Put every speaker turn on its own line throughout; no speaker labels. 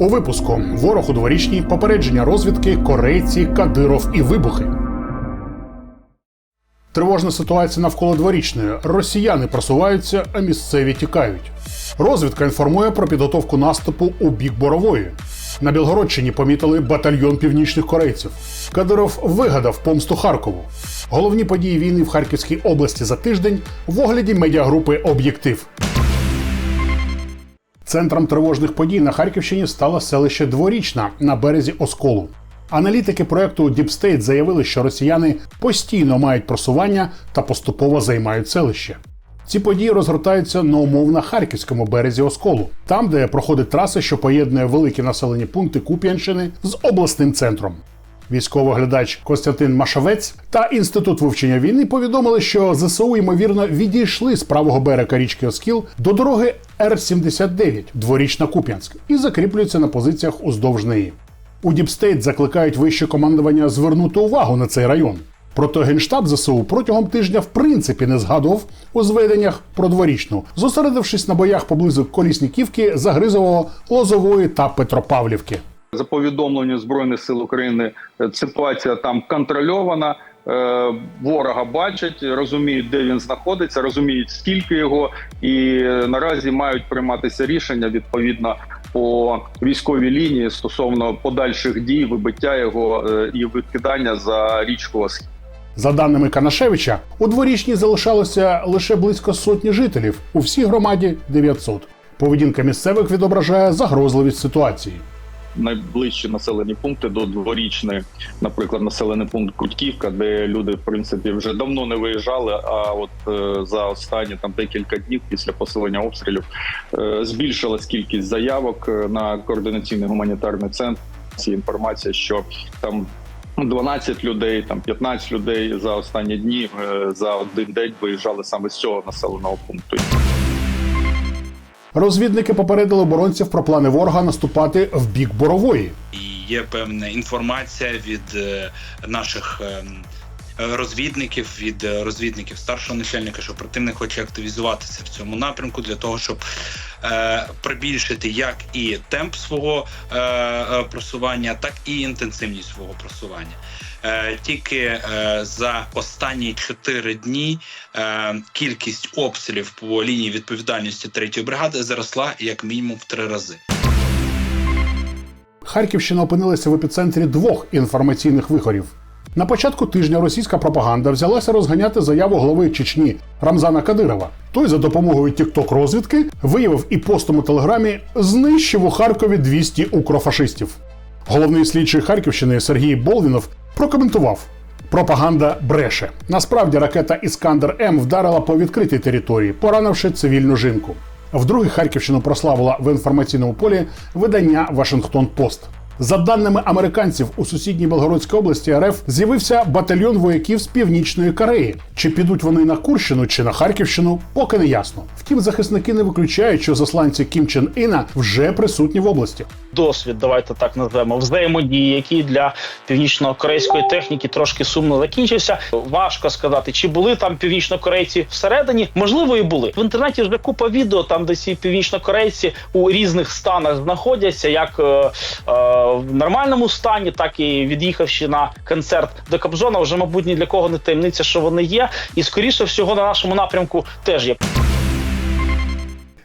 У випуску ворог у дворічній попередження розвідки, корейці, Кадиров і вибухи. Тривожна ситуація навколо дворічної. Росіяни просуваються, а місцеві тікають. Розвідка інформує про підготовку наступу у бік Борової. На Білгородщині помітили батальйон північних корейців. Кадиров вигадав помсту Харкову. Головні події війни в Харківській області за тиждень в огляді медіагрупи Об'єктив. Центром тривожних подій на Харківщині стало селище Дворічна на березі Осколу. Аналітики проекту Deep State заявили, що росіяни постійно мають просування та поступово займають селище. Ці події розгортаються на умов на харківському березі Осколу, там, де проходить траса, що поєднує великі населені пункти Куп'янщини з обласним центром. Військовий глядач Костянтин Машавець та інститут вивчення війни повідомили, що ЗСУ ймовірно відійшли з правого берега річки Оскіл до дороги Р-79 дворічна Куп'янськ і закріплюється на позиціях уздовж неї. У Діпстейт закликають вище командування звернути увагу на цей район. Проте генштаб ЗСУ протягом тижня в принципі не згадував у зведеннях про дворічну, зосередившись на боях поблизу Колісніківки, Загризового, Лозової та Петропавлівки.
За повідомленням збройних сил України, е, ситуація там контрольована. е, Ворога бачать, розуміють, де він знаходиться, розуміють скільки його, і е, наразі мають прийматися рішення відповідно по військовій лінії стосовно подальших дій, вибиття його і викидання за річку Оскіл.
За даними Канашевича, у дворічній залишалося лише близько сотні жителів, у всій громаді 900. Поведінка місцевих відображає загрозливість ситуації.
Найближчі населені пункти до дворічної, наприклад, населений пункт Крутківка, де люди в принципі вже давно не виїжджали. А от е, за останні там декілька днів після посилення обстрілів е, збільшилась кількість заявок е, на координаційний гуманітарний центр. Ці інформація, що там 12 людей, там 15 людей за останні дні за один день виїжджали саме з цього населеного пункту.
Розвідники попередили оборонців про плани ворога наступати в бік борової.
І є певна інформація від е, наших ем, е, розвідників, від е, розвідників старшого начальника, що противник хоче активізуватися в цьому напрямку для того, щоб е, прибільшити як і темп свого е, просування, так і інтенсивність свого просування. Е, Тільки е, за останні 4 дні е, кількість обстрілів по лінії відповідальності третьої бригади зросла як мінімум в три рази.
Харківщина опинилася в епіцентрі двох інформаційних вихорів. На початку тижня російська пропаганда взялася розганяти заяву глави Чечні Рамзана Кадирова. Той за допомогою тікток розвідки виявив і постом у телеграмі знищив у Харкові 200 укрофашистів. Головний слідчий Харківщини Сергій Болвінов прокоментував. Пропаганда бреше. Насправді ракета Іскандер М вдарила по відкритій території, поранивши цивільну жінку. Вдруге Харківщину прославила в інформаційному полі видання Вашингтон Пост. За даними американців, у сусідній Белгородській області РФ з'явився батальйон вояків з північної Кореї. Чи підуть вони на Курщину чи на Харківщину, поки не ясно. Втім, захисники не виключають, що засланці Кім Чен Іна вже присутні в області.
досвід, давайте так назвемо, взаємодії, який для північно-корейської техніки трошки сумно закінчився. Важко сказати, чи були там північно-корейці всередині. Можливо, і були в інтернеті. Вже купа відео, там де ці північно-корейці у різних станах знаходяться, як е, е, в нормальному стані, так і від'їхавши на концерт до Кобзона. Вже мабуть ні для кого не таємниця, що вони є, і скоріше всього на нашому напрямку теж є.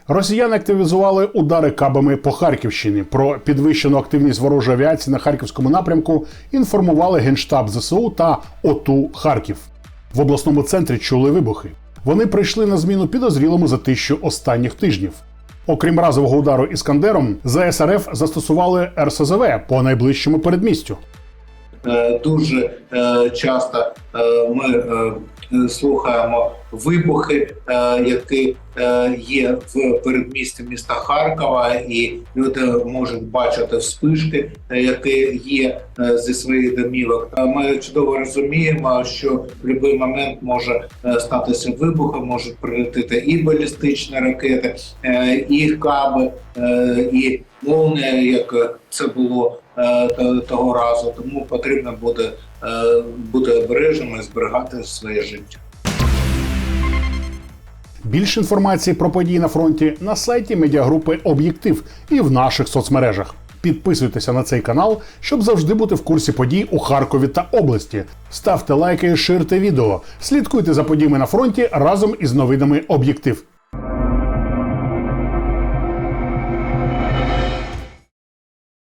Росіяни активізували удари кабами по Харківщині. Про підвищену активність ворожої авіації на харківському напрямку інформували Генштаб ЗСУ та ОТУ Харків. В обласному центрі чули вибухи. Вони прийшли на зміну підозрілому затищу останніх тижнів. Окрім разового удару іскандером, ЗСРФ застосували РСЗВ по найближчому передмістю.
Е, дуже е, часто е, ми слухаємо вибухи, е, які е, є в передмісті міста Харкова, і люди можуть бачити вспишки, е, які є зі своїх домівок. Ми чудово розуміємо, що в будь-який момент може статися вибух, можуть прилетіти і балістичні ракети, і каби, і молнія, як це було то- того разу. Тому потрібно буде бути обережним і зберігати своє життя.
Більше інформації про події на фронті на сайті медіагрупи Об'єктив і в наших соцмережах. Підписуйтеся на цей канал, щоб завжди бути в курсі подій у Харкові та області. Ставте лайки, ширте відео. Слідкуйте за подіями на фронті разом із новинами Об'єктив.